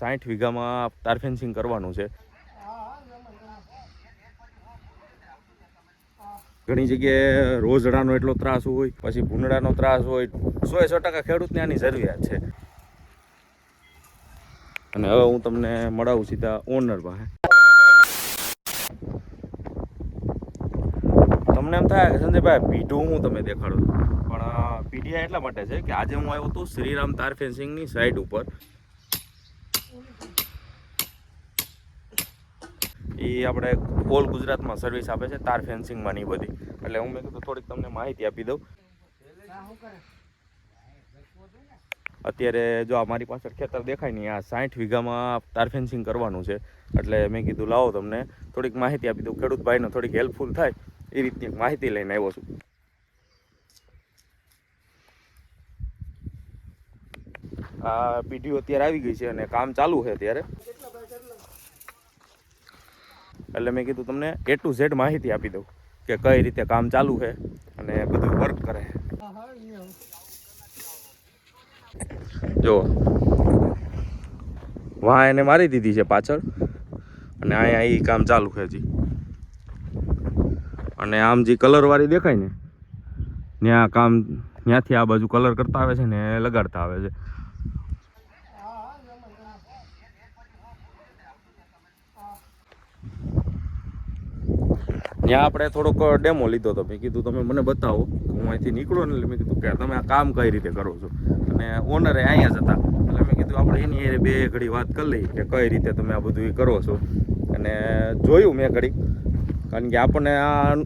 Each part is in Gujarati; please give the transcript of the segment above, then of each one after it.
સાઠ વીઘામાં તાર ફેન્સિંગ કરવાનું છે. ઘણી જગ્યાએ રોઝડાનો એટલો ત્રાસ હોય, પછી ભૂંડાનો ત્રાસ હોય. સો સો ટકા ખેડૂતને આની જરૂરિયાત છે. અને હવે હું તમને મળાવું સીધા ઓનર પાસે. તમને એમ થાય કે સંજયભાઈ, પીઢું હું તમે દેખાડું પણ પીઢિયા એટલા માટે છે કે આજે હું આવ્યો હતો શ્રીરામ તાર ફેન્સિંગની સાઈડ ઉપર. એ આપણે ઓલ ગુજરાતમાં સર્વિસ આપે છે, તાર ફેન્સિંગમાં ની બધી. એટલે હું મેં કીધું થોડીક તમને માહિતી આપી દઉં. અત્યારે જો આ મારી પાછળ ખેતર દેખાય નહીં આ સાઠ વીઘામાં તાર ફેન્સિંગ કરવાનું છે. એટલે મેં કીધું, લાવો તમને, થોડીક માહિતી આપી દઉં. ખેડૂત ભાઈને થોડીક હેલ્પફુલ થાય, એ રીતની માહિતી લઈને આવ્યો છું. આ પીઢીઓ અત્યારે આવી ગઈ છે અને કામ ચાલુ છે અત્યારે. એટલે મેં કીધું તમને એ ટુ ઝેડ માહિતી આપી દઉં કે કઈ રીતે કામ ચાલુ છે અને બધું વર્ક કરે જો વાહ એને મારી દીધી છે પાછળ અને અહીંયા એ કામ ચાલુ છે હજી. અને આમ જે કલરવાળી દેખાય ને, ત્યાં કામ, ત્યાંથી આ બાજુ કલર કરતા આવે છે ને લગાડતા આવે છે. ત્યાં આપણે થોડોક ડેમો લીધો હતો મેં કીધું, તમે મને બતાવો હું અહીંથી નીકળો ને એટલે મેં કીધું કે તમે આ કામ કઈ રીતે કરો છો? અને ઓનરે અહીંયા જ હતા. એટલે મેં કીધું, આપણે એની એ બે ઘડી વાત કરી લઈએ કે કઈ રીતે તમે આ બધું એ કરો છો. અને જોયું મેં ઘડી, કારણ કે આપણને આ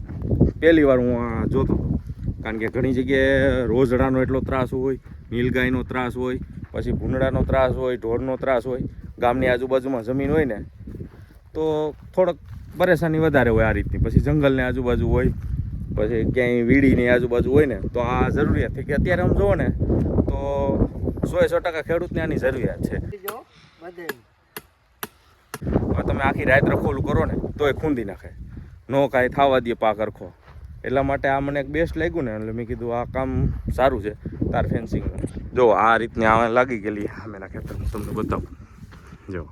પહેલી વાર હું આ જોતો હતો. કારણ કે ઘણી જગ્યાએ રોઝડાનો એટલો ત્રાસ હોય, નીલગાયનો ત્રાસ હોય, પછી ભૂંડડાનો ત્રાસ હોય, ઢોરનો ત્રાસ હોય, ગામની આજુબાજુમાં જમીન હોય ને, તો થોડોક પરેશાની વધારે હોય આ રીતની. પછી જંગલની આજુબાજુ હોય, પછી ક્યાંય વીડીની આજુબાજુ હોય ને, તો આ જરૂરિયાત છે કે અત્યારે આમ જુઓ ને, તો સો સો ટકા ખેડૂતને આની જરૂરિયાત છે. તમે આખી રાત રખોલું કરો ને, તોય ખૂંદી નાખે. નો કાંઈ થવા દે પાક રખો. એટલા માટે આ મને એક બેસ્ટ લાગ્યું ને, એટલે મેં કીધું આ કામ સારું છે, તાર ફેન્સિંગ જો આ રીતની આ લાગી ગયેલી આમેના ખેતરમાં તમને બતાવું. જો.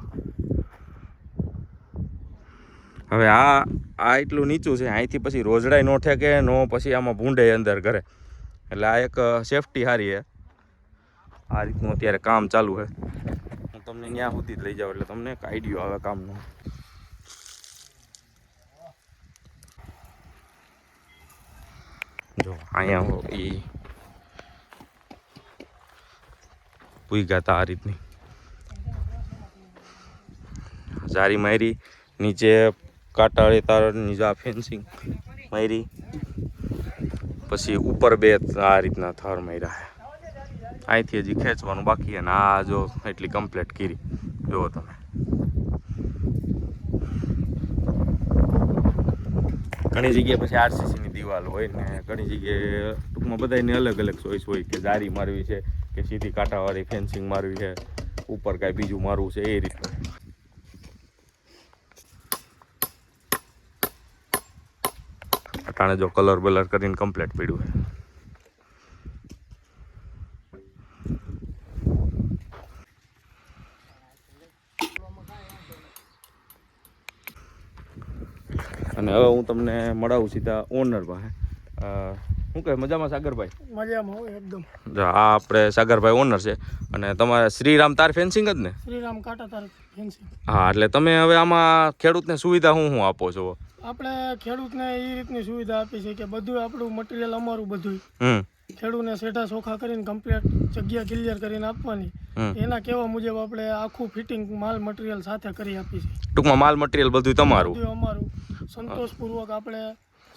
હવે આ આ એટલું નીચું છે, અહીંથી પછી રોજડાય નો ઠેકે, નો પછી આમાં ભૂંડે અંદર ઘરે. એટલે આ એક સેફટી સારી છે. આ રીતનું અત્યારે કામ ચાલુ છે. હું તમને ત્યાં સુધી જ લઈ જાઉં, એટલે તમને એક આઈડિયો આવે કામનો. જો, અહીંયા એ પૂઈ તા આ રીતની. જારી મારી, નીચે કાંટાળી તારની જ આ ફેન્સિંગ મારી. પછી ઉપર બે આ રીતના થર માર્યા અહીંથી હજી ખેંચવાનું બાકી અને આ જો એટલી કમ્પ્લીટ કરી. જુઓ તમે. ઘણી જગ્યાએ પછી આરસીસીની દિવાલ હોય ને, ઘણી જગ્યાએ ટૂંકમાં બધાની અલગ અલગ ચોઈસ હોય કે જારી મારવી છે કે સીધી કાંટાવાળી ફેન્સિંગ મારવી છે, ઉપર કાંઈ બીજું મારવું છે, એ રીતનું. અટાણે જો કલર બલર કરીને કમ્પ્લીટ પડ્યું છે અને હવે હું તમને મળાવું સીધા ઓનર પાસે. શું કહે મજામાં સાગરભાઈ? મજામાં હોય એકદમ. જો આ આપણે સાગરભાઈ ઓનર છે. અને તમારે શ્રીરામ તાર ફેન્સિંગ જ ને? શ્રીરામ કાંટા તાર ફેન્સિંગ હા એટલે તમે હવે આમાં ખેડૂતને સુવિધા શું શું આપો છો? આપણે ખેડૂતને એ રીતની સુવિધા આપી છે કે બધું આપણું મટીરિયલ અમારું બધું ખેડૂતને સેઠા સોખા કરીને કમ્પ્લીટ જગ્યા ક્લિયર કરીને આપવાની. એના કેવા મુજબ આપણે આખું ફિટિંગ માલ મટીરિયલ સાથે કરી આપી છે. ટૂંકમાં માલ મટીરિયલ બધું તમારું. બધું અમારું. સંતોષપૂર્વક આપણે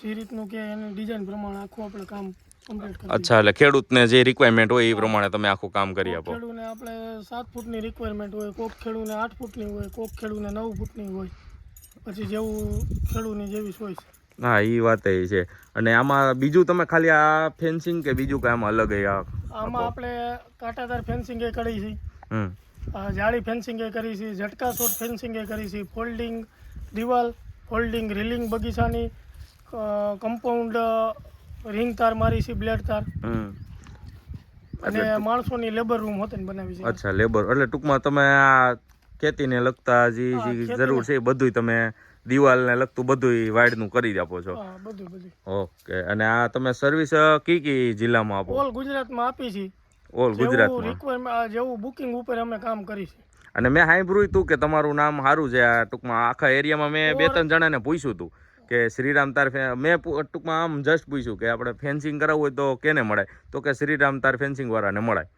જે રીતનું કે એની ડિઝાઇન પ્રમાણે આખું આપણે કામ કમ્પ્લીટ અચ્છા એટલે ખેડૂતને જે રિક્વાયરમેન્ટ હોય એ પ્રમાણે તમે આખું કામ કરી આપો. ખેડૂતને આપણે સાત ફૂટની રિક્વાયરમેન્ટ હોય કોક ખેડૂને આઠ ફૂટની હોય કોક ખેડૂતને નવ ફૂટની હોય. પછી જેવું ખેડૂની જેવી ચોઈસ હા એ વાત એ છે. અને આમાં બીજું તમે ખાલી આ ફેન્સિંગ કે બીજું કાંઈ આમાં અલગ એ આ આમાં આપણે કાંટાદાર ફેન્સિંગ એ કરી છે. હમ. જાળી ફેન્સિંગ એ કરી છે ઝટકા શોટ ફેન્સિંગ એ કરી છે ફોલ્ડિંગ દિવાલ ફોલ્ડિંગ રીલિંગ બગીચાની કમ્પાઉન્ડ રિંગ તાર મારી છે બ્લેડ તાર. હમ. અને માણસોની લેબર રૂમ હોતે બનાવી છે. અચ્છા લેબર એટલે ટૂંકમાં તમે આ ખેતીને લગતા જે જે જરૂર છે એ બધુંય તમે દિવાલને લગતું બધુંય વાડનું કરી જ આપો છો. બધું બધું ઓકે અને આ તમે સર્વિસ કઈ કઈ જિલ્લામાં આપો? ઓલ ગુજરાતમાં આપી છે. ઓલ ગુજરાતમાં? રિક્વાયરમેન્ટ જેવું બુકિંગ ઉપર અમે કામ કરી છે. અને મેં સાંભળ્યું તું કે તમારું નામ સારું છે આ ટૂંકમાં આખા એરિયામાં મેં બે ત્રણ જણાને પૂછ્યું હતું કે શ્રીરામ તાર મેં ટૂંકમાં આમ જસ્ટ પૂછ્યું કે આપણે ફેન્સિંગ કરાવવું હોય તો કેને મળે તો કે શ્રીરામ તાર ફેન્સિંગ વાળાને મળાય.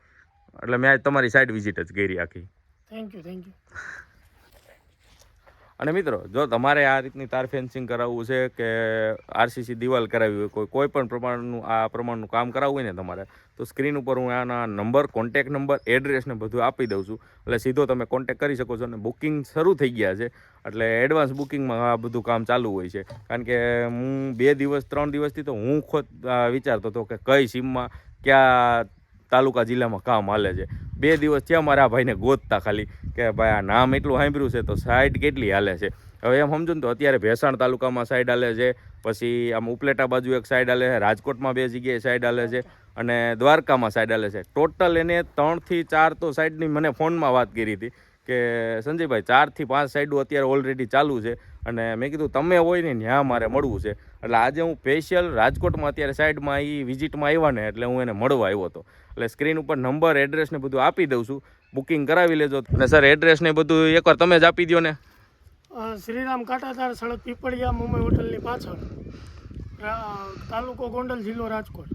એટલે મેં તમારી સાઈડ વિઝિટ જ કરી આખી. થેન્ક યુ થેન્ક યુ અને મિત્રો, જો તમારે આ રીતની તાર ફેન્સિંગ કરાવવું છે કે આરસીસી દિવાલ કરાવી હોય, કોઈ કોઈ પણ પ્રમાણનું આ પ્રમાણનું કામ કરાવવું હોય ને તમારે, તો સ્ક્રીન ઉપર હું આના નંબર કોન્ટેક નંબર એડ્રેસ ને બધું આપી દઉં છું. એટલે સીધો તમે કોન્ટેક કરી શકો છો અને બુકિંગ શરૂ થઈ ગયા છે. એટલે એડવાન્સ બુકિંગમાં આ બધું કામ ચાલુ હોય છે. કારણ કે હું બે દિવસ, ત્રણ દિવસથી તો હું ખોદ વિચારતો હતો કે કઈ સીમમાં, કયા તાલુકા જિલ્લામાં કામ હાલે છે. બે દિવસ થયા મારા ભાઈને ગોતતા ખાલી, કે ભાઈ આ નામ એટલું સાંભળ્યું છે તો સાઈડ કેટલી હાલે છે. હવે એમ સમજો ને તો અત્યારે ભેસાણ તાલુકામાં સાઈડ હાલે છે, પછી આમ ઉપલેટા બાજુ એક સાઈડ હાલે છે, રાજકોટમાં બે જગ્યાએ સાઈડ હાલે છે અને દ્વારકામાં સાઈડ હાલે છે. ટોટલ એને ત્રણથી ચાર તો સાઈડની મને ફોનમાં વાત કરી હતી. કે સંજયભાઈ, ચારથી પાંચ સાઈડો અત્યારે ઓલરેડી ચાલુ છે અને મેં કીધું, તમે હોય ને ત્યાં મારે મળવું છે. એટલે આજે હું સ્પેશિયલ રાજકોટમાં અત્યારે સાઈડમાં એ વિઝિટમાં આવ્યા ને એટલે હું એને મળવા આવ્યો હતો. એટલે સ્ક્રીન ઉપર નંબર એડ્રેસ ને બધું આપી દઉં છું. બુકિંગ કરાવી લેજો. અને સર એડ્રેસ ને બધું એકવાર તમે જ આપી દો ને. શ્રીરામ કાંટાતાર સડક પીપળિયા મુંબઈ હોટલની પાછળ તાલુકો ગોંડલ જિલ્લો રાજકોટ.